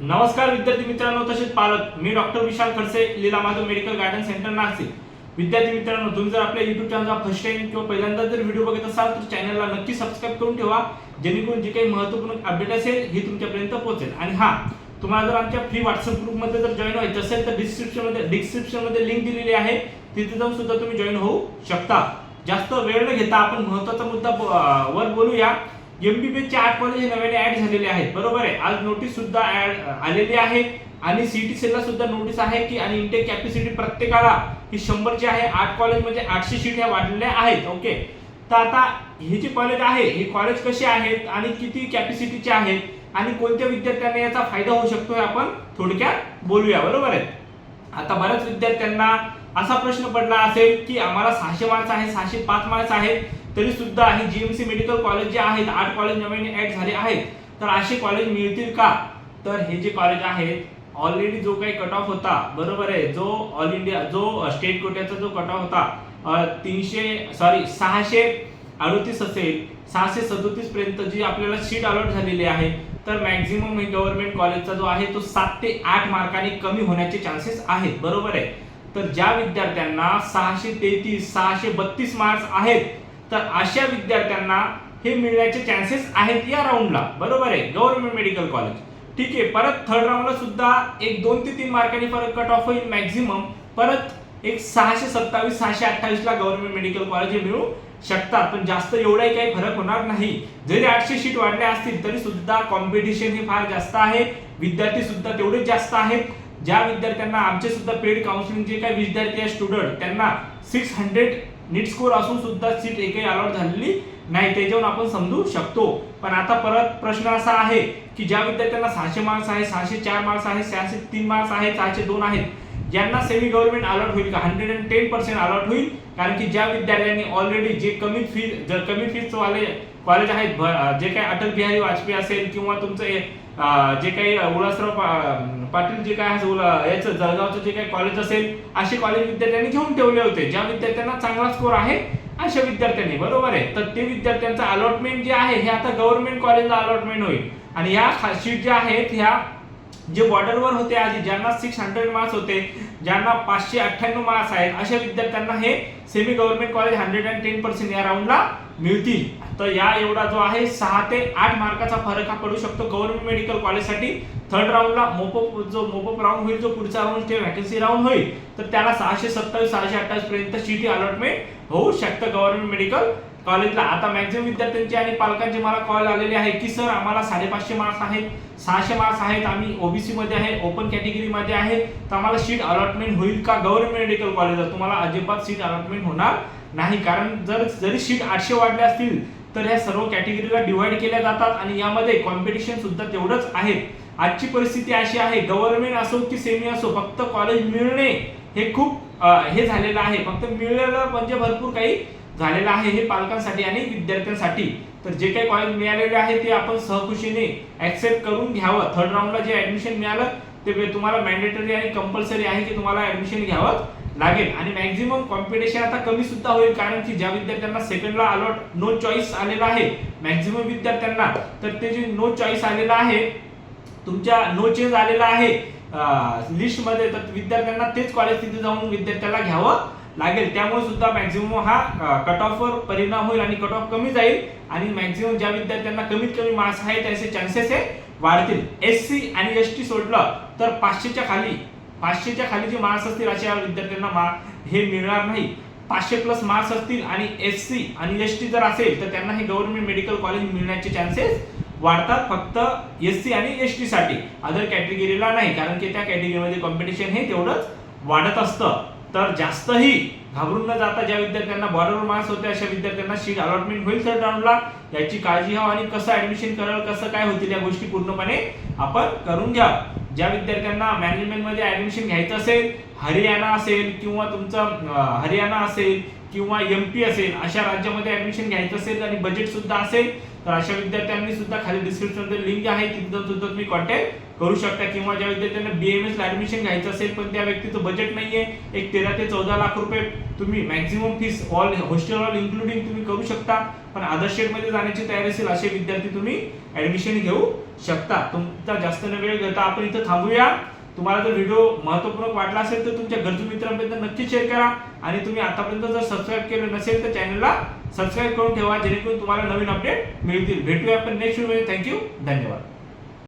नमस्कार विद्यार्थी मित्रांनो तसेच पालक. मी doctor Vishal Khadse Leela Madhav medical garden centre Nashik. विद्यार्थी मित्रांनो तुम्ही जर आपल्या युट्यूब चॅनलचा फर्स्ट टाइम किंवा पहिल्यांदा जर व्हिडिओ बघत असाल तर चॅनलला नक्की सबस्क्राईब करून ठेवा. जेणेकरून जे काही महत्त्वपूर्ण अपडेट असेल हे तुमच्यापर्यंत पोहोचेल. आणि हा तुम्हाला जर आमच्या फ्री व्हॉट्सअप ग्रुपमध्ये जर जॉईन व्हायचं असेल तर डिस्क्रिप्शनमध्ये डिस्क्रिप्शनमध्ये लिंक दिलेली आहे. तिथे जाऊन सुद्धा तुम्ही जॉईन होऊ शकता. जास्त वेळ न घेता आपण महत्त्वाचा मुद्दा वर बोलूया. एमबीबीएसचे आठ कॉलेज हे नव्याने ऍड झालेले आहेत बरोबर आहे? आज नोटीस सुद्धा ऍड आलेली आहे. आणि सीटी सेलला सुद्धा नोटीस आहे की आणि इंटेक कॅपॅसिटी प्रत्येकाला ही शंभरची आहे आठ कॉलेज म्हणजे आठशे सीट ह्या वाढलेल्या आहेत ओके तर आता हे जे कॉलेज आहे हे कॉलेज कसे आहेत आणि किती कॅपॅसिटीचे आहेत आणि कोणत्या विद्यार्थ्यांना याचा फायदा होऊ शकतो हे आपण थोडक्यात बोलूया बरोबर आहे? आता बऱ्याच विद्यार्थ्यांना असा प्रश्न पडला असेल की आम्हाला सहाशे मार्क्स आहे सहाशे पाच मार्क्स आहेत. तरी सुद्धा हे जीएमसी मेडिकल कॉलेज जे आहेत आठ कॉलेज नव्याने ऍड झाले आहेत. तर असे कॉलेज मिळतील का? तर हे जे कॉलेज आहेत ऑलरेडी जो काही कट ऑफ होता बरोबर आहे जो ऑल इंडिया जो स्टेट कोट्याचा जो कट ऑफ होता तीनशे सॉरी सहाशे अडतीस असेल सहाशे सदोतीस पर्यंत जी आपल्याला सीट अलॉट झालेली आहे तर मॅक्झिमम हे गव्हर्नमेंट कॉलेजचा जो आहे तो सात ते आठ मार्काने कमी होण्याचे चान्सेस आहेत बरोबर आहे. तर ज्या विद्यार्थ्यांना सहाशे तेहतीस सहाशे बत्तीस मार्क्स आहेत तर अशा विद्यार्थ्यांना हे मिळण्याचे चान्सेस आहेत या राऊंडला बरोबर आहे. गव्हर्नमेंट मेडिकल कॉलेज ठीक आहे. परत थर्ड राऊंडला सुद्धा एक दोन ते तीन मार्कांनी परत कट ऑफ होईल मॅक्झिमम परत एक सहाशे सत्तावीस सहाशे अठ्ठावीसला गव्हर्नमेंट मेडिकल कॉलेज हे मिळू शकतात. पण जास्त एवढाही काही फरक होणार नाही. जरी आठशे शीट वाढल्या असतील तरी सुद्धा कॉम्पिटिशन हे फार जास्त आहे. विद्यार्थी सुद्धा तेवढेच जास्त आहेत. ज्या विद्यार्थ्यांना आमचे सुद्धा पेड काउन्सिलिंग जे काही विद्यार्थी आहे स्टुडंट त्यांना सिक्स हंड्रेड नीट स्कोर असून सुद्धा सीट एकही अलॉट झालेली नाही. त्याच्यावरून आपण समजू शकतो. पण आता परत प्रश्न असा आहे की ज्या विद्यार्थ्यांना सहाशे मार्क्स आहे सहाशे चार मार्क्स आहे सहाशे तीन मार्क्स आहे सहाशे दोन आहेत ज्यांना सेमी गव्हर्नमेंट अलॉट होईल का hundred and ten percent allot होईल कारण की ज्या विद्यार्थ्यांनी ऑलरेडी जे कमी फी जर कमी फीज वाले कॉलेज आहेत जे काही अटल बिहारी वाजपेयी असेल किंवा तुमचं जे काही उल्हासराव पाटील जे काय याचं जळगावचं जे काही कॉलेज असेल असे कॉलेज विद्यार्थ्यांनी घेऊन ठेवले होते. ज्या विद्यार्थ्यांना चांगला स्कोर आहे अशा विद्यार्थ्यांनी. बरोबर आहे? तर ते विद्यार्थ्यांचं अलॉटमेंट जे आहे हे आता गव्हर्नमेंट कॉलेजला अलॉटमेंट होईल. आणि या सीट ज्या आहेत ह्या जे बॉर्डरवर होते आधी ज्यांना सिक्स हंड्रेड मार्क्स होते ज्यांना पाचशे अठ्ठ्याण्णव मार्क्स आहेत अशा विद्यार्थ्यांना हे semi government college hundred and ten percent या राऊंडला मिळतील. तर या एवढा जो आहे सहा ते आठ मार्काचा फरक हा पडू शकतो गव्हर्नमेंट मेडिकल कॉलेजसाठी थर्ड राऊंडला मोपप जो मोपप राऊंड होईल जो पुढचा राऊंड ते व्हॅकन्सी राऊंड होईल. तर त्याला सहाशे सत्तावीस सहाशे अठ्ठावीस पर्यंत सीटी अलॉटमेंट होऊ शकतं गव्हर्नमेंट मेडिकल कॉलेजला. आता मॅक्झिमम विद्यार्थ्यांचे आणि पालकांचे मला कॉल आलेले आहे की सर आम्हाला साडेपाचशे मार्क्स आहेत. सहाशे मार्क्स आहेत. आम्ही ओबीसी मध्ये आहे ओपन कॅटेगरी मध्ये आहे. तर आम्हाला सीट अलॉटमेंट होईल का? गव्हर्नमेंट मेडिकल कॉलेजला तुम्हाला अजिबात सीट अलॉटमेंट होणार नाही. कारण जर जरी सीट आठशे वाढले असतील तर ह्या सर्व कॅटेगरीला डिवाइड केल्या जातात आणि यामध्ये कॉम्पिटिशन सुद्धा तेवढंच आहे. आजची परिस्थिती अशी आहे. गव्हर्नमेंट असो की सेमी असो फक्त कॉलेज मिळणे हे खूप हे झालेलं आहे. फक्त मिळलेलं म्हणजे भरपूर काही झालेलं आहे हे पालकांसाठी आणि विद्यार्थ्यांसाठी. तर जे काही कॉलेज मिळालेले आहे ते आपण सहखुशीने ऍक्सेप्ट करून घ्यावं. थर्ड राऊंडला जे ऍडमिशन मिळालं ते म्हणजे तुम्हाला मॅन्डेटरी आणि कंपल्सरी आहे की तुम्हाला ऍडमिशन घ्यावं लागेल. आणि मॅक्झिमम कॉम्पिटिशन आता कमी सुद्धा होईल कारण की ज्या विद्यार्थ्यांना सेकंडला अलॉट नो चॉईस आलेला आहे मॅक्झिमम विद्यार्थ्यांना तर ते जे नो चॉईस आलेला आहे तुमच्या नो चेंज आलेला आहे लिस्टमध्ये तर विद्यार्थ्यांना तेच कॉलेज तिथे जाऊन विद्यार्थ्याला घ्यावं. लागेल. त्यामुळे सुद्धा मॅक्झिमम हा कट ऑफवर परिणाम होईल आणि कट ऑफ कमी जाईल आणि मॅक्झिमम ज्या विद्यार्थ्यांना कमीत कमी मार्क्स आहेत त्याचे चान्सेस हे वाढतील. एस सी आणि एस टी सोडलं तर पाचशेच्या खाली पाचशेच्या खाली जे मार्क्स असतील अशा विद्यार्थ्यांना मा हे मिळणार नाही. पाचशे प्लस मार्क्स असतील आणि एस सी आणि एस टी जर असेल तर त्यांना हे गव्हर्नमेंट मेडिकल कॉलेज मिळण्याचे चान्सेस वाढतात फक्त एस सी आणि एस टी साठी. अदर कॅटेगरीला नाही कारण की त्या कॅटेगरीमध्ये कॉम्पिटिशन हे तेवढंच वाढत असतं. तर जास्तही घाबरून न जाता ज्या विद्यार्थ्यांना बॉर्डरवर मार्क्स होते अशा विद्यार्थ्यांना शीट अलॉटमेंट होईल थर्ड राऊंडला याची काळजी घ्यावं आणि कसं ऍडमिशन कराल कसं काय होतील या गोष्टी पूर्णपणे आपण करून घ्या ज्या विद्यार्थ्यांना मॅनेजमेंटमध्ये ॲडमिशन ऍडमिशन घ्यायचं असेल हरियाणा असेल किंवा तुमचं हरियाणा असेल किंवा एम पी असेल अशा राज्यामध्ये ऍडमिशन घ्यायचं असेल आणि बजेट सुद्धा असेल तर अशा विद्यार्थ्यांनी सुद्धा खाली डिस्क्रिप्शनमध्ये लिंक आहे तिथं सुद्धा तुम्ही कॉन्टॅक्ट करू शकता किंवा ज्या विद्यार्थ्यांना एम एसला ऍडमिशन घ्यायचं असेल पण त्या व्यक्तीचं बजेट नाहीये एक तेरा ते चौदा लाख रुपये तुम्ही maximum fees all hostel all including तुम्ही करू शकता. पण आदर्शमध्ये जाण्याची तयारी असेल असे विद्यार्थी तुम्ही ऍडमिशन घेऊ शकता. तुमचा जास्त न वेळ घेता आपण इथं थांबूया. तुम्हाला जर व्हिडिओ महत्त्वपूर्ण वाटला असेल तर तुमच्या गरजू मित्रांपर्यंत नक्की शेअर करा. आणि तुम्ही आतापर्यंत जर सबस्क्राईब केलं नसेल तर चॅनलला सबस्क्राईब करून ठेवा जेणेकरून तुम्हाला नवीन अपडेट मिळतील. भेटूया आपण नेक्स्ट व्हिडिओ थँक्यू धन्यवाद.